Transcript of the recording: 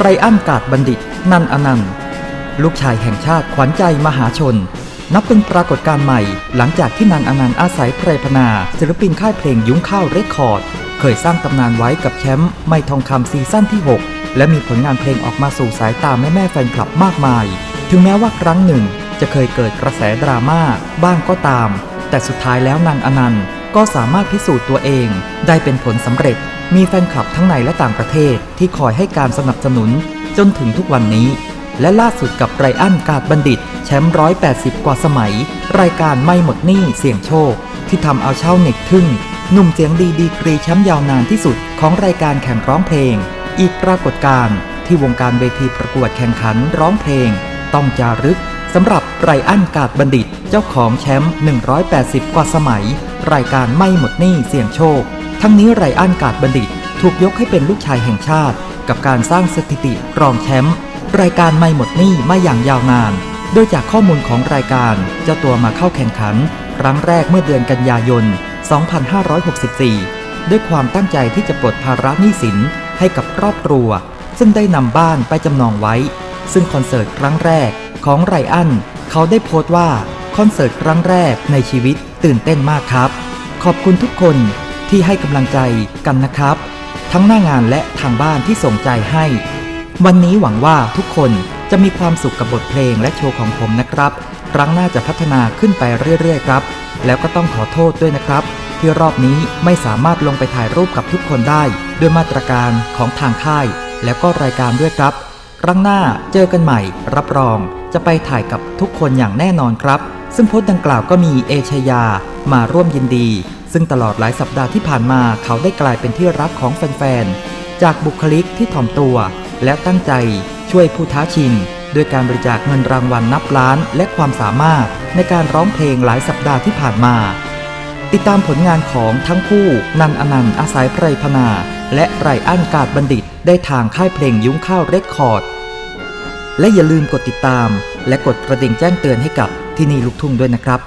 ไรอันกาดบัณฑิต นันอนันต์ลูกชายแห่งชาติขวัญใจมหาชน นับเป็นปรากฏการณ์ใหม่ หลังจากที่นันอนันต์อาศัยไพรพนาศิลปินค่ายเพลงยุ้งข้าวเรคคอร์ด เคยสร้างตำนานไว้กับแชมป์ไม่ทองคำซีซั่นที่ 6 และมีผลงานเพลงออกมาสู่สายตาแม่แม่แฟนคลับมากมาย ถึงแม้ว่าครั้งหนึ่งจะเคยเกิดกระแสดราม่าบ้างก็ตาม แต่สุดท้ายแล้วนันอนันต์ ก็สามารถพิสูจน์ตัวเอง ได้เป็นผลสำเร็จ มีแฟนคลับทั้งในและต่างประเทศที่คอยให้การสนับสนุน จนถึงทุกวันนี้ และล่าสุดกับไรอันกาดบัณฑิต แชมป์180กว่าสมัย รายการไม่หมดหนี้เสี่ยงโชค ที่ทำเอาชาวเน็ตทึ่งหนุ่มเสียงดีดีกรีแชมป์ยาวนานที่สุดของรายการแข่งร้องเพลง อีกปรากฏการณ์ที่วงการเวทีประกวดแข่งขันร้องเพลง ต้องจารึกสำหรับ ไรอันกาดบัณฑิต เจ้าของแชมป์ 180 กว่าสมัย รายการไม่หมดหนี้เสี่ยงโชค ทั้งนี้ไรอันกาดบัณฑิต ถูกยกให้เป็นลูกชายแห่งชาติ กับการสร้างสถิติรองแชมป์รายการไม่หมดหนี้มาอย่างยาวนาน โดยจากข้อมูลของรายการ เจ้าตัวมาเข้าแข่งขัน ครั้งแรกเมื่อเดือนกันยายน 2564 ด้วยความตั้งใจที่จะปลดภาระหนี้สินให้กับครอบครัว ซึ่งได้นำบ้านไปจำนองไว้ ซึ่งคอนเสิร์ตครั้งแรกของไรอัน เขาได้โพสต์ว่าคอนเสิร์ตครั้งแรกในชีวิตตื่นเต้นมากครับ ขอบคุณทุกคนที่ให้กำลังใจกันนะครับ ทั้งหน้างานและทางบ้านที่ส่งใจให้ วันนี้หวังว่าทุกคนจะมีความสุขกับบทเพลงและโชว์ของผมนะครับ ครั้งหน้าจะพัฒนาขึ้นไปเรื่อยๆครับ แล้วก็ต้องขอโทษด้วยนะครับ ที่รอบนี้ไม่สามารถลงไปถ่ายรูปกับทุกคนได้ ด้วยมาตรการของทางค่าย แล้วก็รายการด้วยครับ ครั้งหน้าเจอกันใหม่ รับรอง จะไปถ่ายกับทุกคนอย่างแน่นอนครับ ซึ่งโพสต์ดังกล่าวก็มีเอชยามาร่วมยินดี ซึ่งตลอดหลายสัปดาห์ที่ผ่านมาเขาได้กลายเป็นที่รักของแฟนๆ จากบุคลิกที่ถ่อมตัว และตั้งใจช่วยผู้ท้าชิงด้วยการบริจาคเงินรางวัลนับล้านและความสามารถในการร้องเพลงหลายสัปดาห์ที่ผ่านมา ติดตามผลงานของทั้งคู่ นันอนันต์อาศัยไพรพนา และไรอันกาดบัณฑิตได้ทางค่ายเพลงยุ้งข้าวเรคคอร์ด และอย่าลืมกดติดตาม และกดกระดิ่งแจ้งเตือนให้กับที่นี่ลูกทุ่งด้วยนะครับ